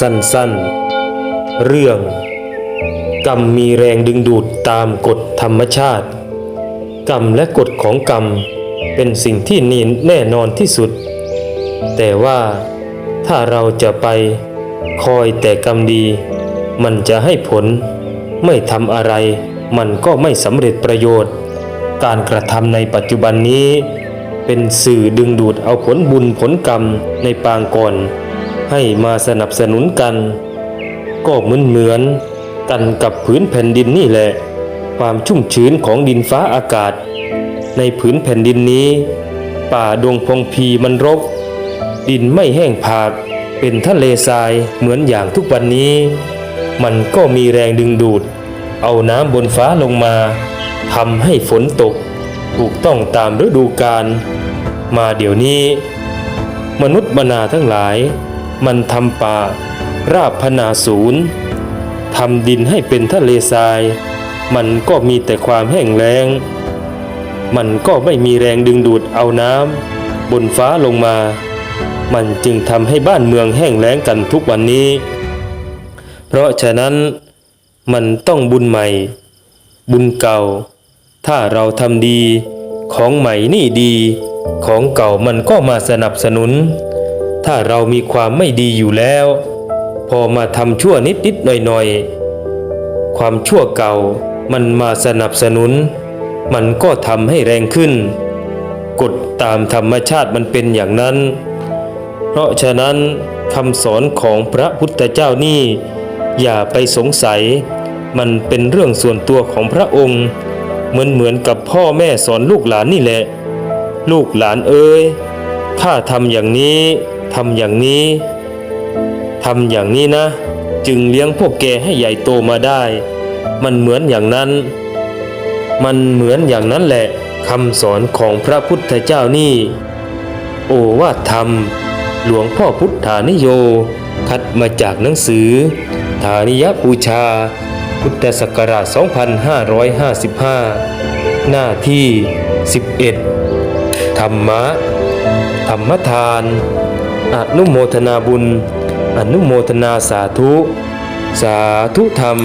สั้นๆ เรื่อง กรรมมีแรงดึงดูดตามกฎธรรมชาติ กรรมและกฎของกรรมเป็นสิ่งที่นีแน่นอนที่สุด แต่ว่าถ้าเราจะไปคอยแต่กรรมดี มันจะให้ผล ไม่ทำอะไร มันก็ไม่สำเร็จประโยชน์ การกระทำในปัจจุบันนี้ เป็นสื่อดึงดูดเอาผลบุญผลกรรมในปางก่อน ให้มาสนับสนุนกัน ก็เหมือนเหมือนกันกับผืนแผ่นดินนี่แหละ ความชุ่มชื้นของดินฟ้าอากาศ ในผืนแผ่นดินนี้ ป่าดงพงพีมันรก ดินไม่แห้งผาก เป็นทะเลทรายเหมือนอย่างทุกวันนี้ มันก็มีแรงดึงดูด เอาน้ำบนฟ้าลงมาทำให้ฝนตก ถูกต้องตามฤดูกาลมาเดี๋ยวนี้ มนุษย์มนาทั้งหลาย มันทำป่า ราบพนาศูนย์ทำดินให้เป็นทะเลทราย มันก็มีแต่ความแห้งแล้ง มันก็ไม่มีแรงดึงดูดเอาน้ำบนฟ้าลงมา มันจึงทำให้บ้านเมืองแห้งแล้งกันทุกวันนี้ เพราะฉะนั้นมันต้องบุญใหม่ บุญเก่า ถ้าเราทำดี ของใหม่นี่ดี ของเก่ามันก็มาสนับสนุน ถ้าเรามีความไม่ดีอยู่แล้ว พอมาทำชั่วนิดนิดๆหน่อยหน่อยๆความชั่วเก่ามันมาสนับสนุน มันก็ทำให้แรงขึ้น กฎตามธรรมชาติมันเป็นอย่างนั้น เพราะฉะนั้นคำสอนของพระพุทธเจ้านี่ อย่าไปสงสัย มันเป็นเรื่องส่วนตัวของพระองค์ เหมือนเหมือนกับพ่อแม่สอนลูกหลานนี่แหละ ลูกหลานเอ้ยข้าทำอย่างนี้ ทำอย่างนี้ทำอย่างนี้นะ จึงเลี้ยงพวกแกให้ใหญ่โตมาได้ มันเหมือนอย่างนั้น มันเหมือนอย่างนั้นแหละคำสอนของพระพุทธเจ้านี่ โอวาทธรรม หลวงพ่อพุทธานิโย คัดมาจากหนังสือ ฐานิยบูชา พุทธศักราช 2555 หน้าที่ 11 ธรรมะ ธรรมทาน อนุโมทนาบุญ อนุโมทนาสาธุ สาธุธรรม